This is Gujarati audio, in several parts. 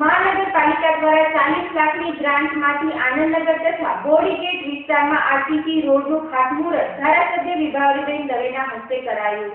મહાનગરપાલિકા દ્વારા ચાલીસ લાખની ગ્રાન્ટમાંથી આનંદનગર તથા બોડીગેટ વિસ્તારમાં આરસીસી રોડનું ખાતમુહૂર્ત ધારાસભ્ય વિભાવરીબેન દવેના હસ્તે કરાયું.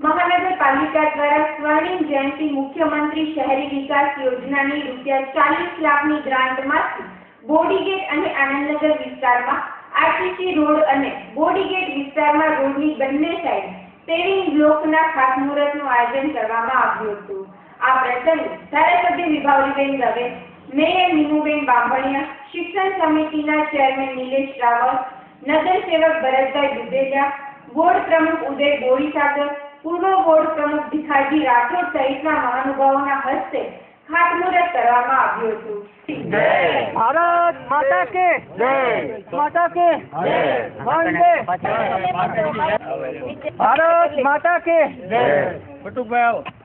મહાનગરપાલિકા દ્વારા સ્વર્ણિમ જયંતિ મુખ્યમંત્રી શહેરી વિકાસ યોજનાની રૂપિયા ચાલીસ લાખની ગ્રાન્ટમાંથી બોડીગેટ અને આનંદનગર વિસ્તારમાં આરટીસી રોડ અને બોડીગેટ વિસ્તારમાં રોડની બંને સાઈડ પેવિંગ બ્લોકના ખાતમુહૂર્તનું આયોજન કરવામાં આવ્યું હતું. આ પ્રસંગે ધારાસભ્ય વિભાવરીબેન દવે મેયર નીમુબેન બાંભણિયા શિક્ષણ સમિતિના ચેરમેન નિલેશ રાવલ નગર સેવક ભરતભાઈ દુબેજા બોર્ડ પ્રમુખ ઉદય બોરીસાગર પૂર્વ બોર્ડ પ્રમુખ ભીખાજી રાઠોડ સહિતના મહાનુભાવોના હસ્તે ખાતમુહૂર્ત કરવામાં આવ્યું હતું. ભારત માતા કે માતા કે વંદે. ભારત માતા કે Batubhai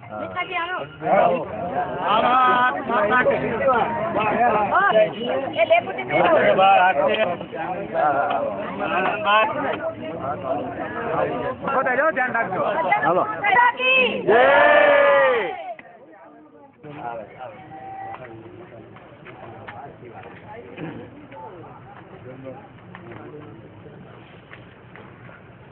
hello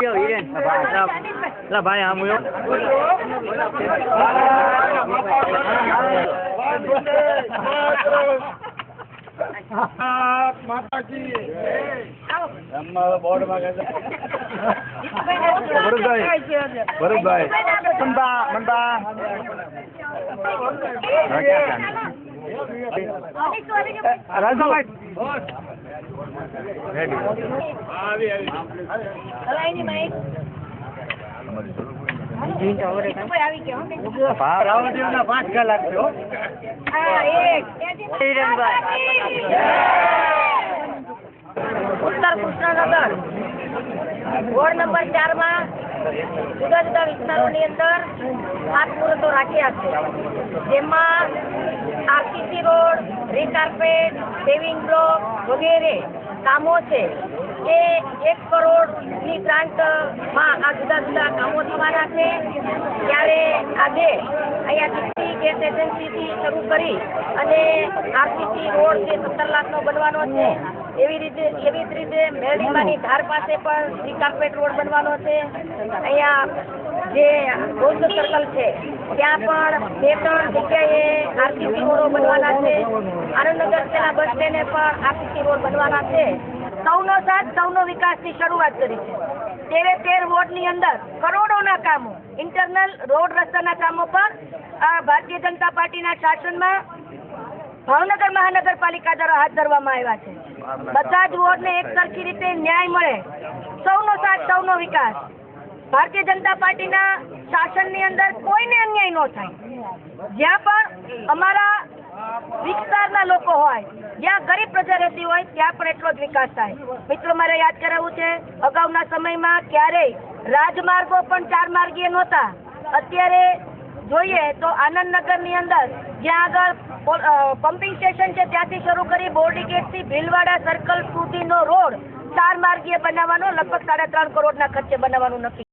kiểu ý lên, là bài hả mùi không? માતા કી ભરતભાઈ મંદા મંદા રાજભાઈ પાંચ કલાક થયો હો ઉત્તર કૃષ્ણનગર. વોર્ડ નંબર ચારમાં જુદા જુદા વિસ્તારોની અંદર ખાતમુહૂર્તો રાખ્યા છે. જેમાં આરસીસી રોડ રીકાર્પેટ સેવિંગ બ્લોક વગેરે કામો છે. એ એક કરોડની ગ્રાન્ટમાં આ જુદા જુદા કામો થવાના છે. ત્યારે આજે અહીંયાથી ગેસ એજન્સીથી શરૂ કરી અને આરસીસી રોડ જે સત્તર લાખનો બનવાનો છે એવી રીતે એવી જ રીતે મેળીમાની ધાર પાસે પણ શ્રી કાર્પેટ રોડ બનવાનો છે. અહીંયા જે બૌદ્ધ સર્કલ છે, ત્યાં પણ બે ત્રણ જગ્યાએ આરસીસી રોડો બનવાના છે. આનંદનગર તેના બસ સ્ટેન્ડે પણ આરસીસી રોડ બનવાના છે. સૌનો સાથ, સૌનો વિકાસની શરૂઆત કરી છે. તેરે તેર વોર્ડની અંદર કરોડોના કામો, ઇન્ટરનલ રોડ રસ્તાના કામો પણ ભારતીય જનતા પાર્ટીના શાસનમાં ભાવનગર મહાનગરપાલિકા દ્વારા હાથ ધરવામાં આવ્યા છે. બધા જ વોર્ડને એક સરખી રીતે ન્યાય મળે. સૌનો સાથ, સૌનો વિકાસ. ભારતીય જનતા પાર્ટીના શાસનની અંદર કોઈને અન્યાય ન થાય. જ્યાં પણ અમારા વિસ્તારના લોકો હોય, જ્યાં ગરીબ પ્રજા રહેતી હોય, ત્યાં પણ એટલો જ વિકાસ થાય. મિત્રો, મારે યાદ કરાવવું છે, અગાઉના સમયમાં ક્યારેય રાજમાર્ગો પણ ચાર માર્ગીય નહોતા. અત્યારે જોઈએ તો આનંદનગરની અંદર જ્યાં આગળ પમ્પિંગ સ્ટેશન છે, ત્યાંથી શરૂ કરી બોર્ડી ગેટથી ભીલવાડા સર્કલ સુધીનો રોડ ચાર માર્ગીય બનાવવાનો લગભગ સાડા ત્રણ કરોડના ખર્ચે બનાવવાનું નક્કી